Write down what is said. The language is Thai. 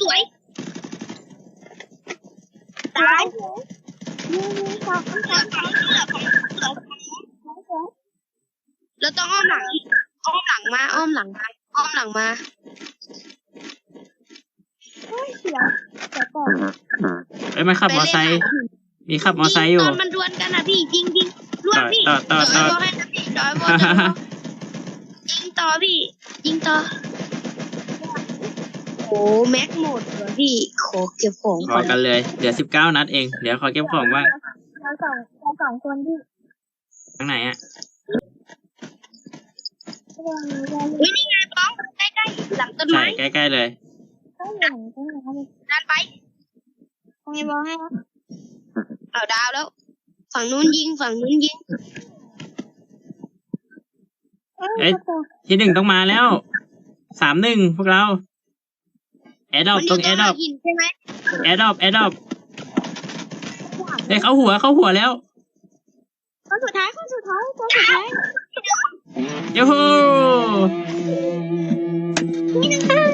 สวยตายยิงยิงสองสองสองสองสองเราต้องอ้อมหลัง อ้อมหลังมา อ้อมหลังมา อ้อมหลังมาเฮ้ยเสียวเสียวก่อนเอ้ยมันขับมอไซค์มีขับมอไซค์อยู่ตอนมันดวลกันนะพี่ยิงยิงรวดพี่ต่อต่อต่อจอยบอลให้นะพี่จอยบอลจอยบอลยิงต่อพี่ยิงต่อ โอ้แม็กหมดเหรอพี่ขอเก็บของพก่ออนกันเลย เหลือสิบเก้านัดเอง เดี๋ยวขอเก็บของบ้างเราสองเราสองคนที่ข้างไหนอะ เรื่องนี้เราเฮ้ยนี่ไงป้องใกล้ๆหลังต้นใช่ไม้ใกล้ๆเลยไม่เห็นตรงไหนเขาดันไปทำไมบอกให้เอาดาวแล้ว ฝั่งนู้นยิงฝั่งนู้นยิงเอ้ย ที่หนึ่งต้องมาแล้ว สามหนึ่งพวกเรา แอดดอปมันอตรยู่งตแอรงดหดลัองปหินใช่ไหมแอดดอปแอดดอปเฮ้ยเข้าหัวเข้าหัวแล้วคนสุดท้ายคนสุดท้ายคนสุดท้ายยูฮูนี่นะคะ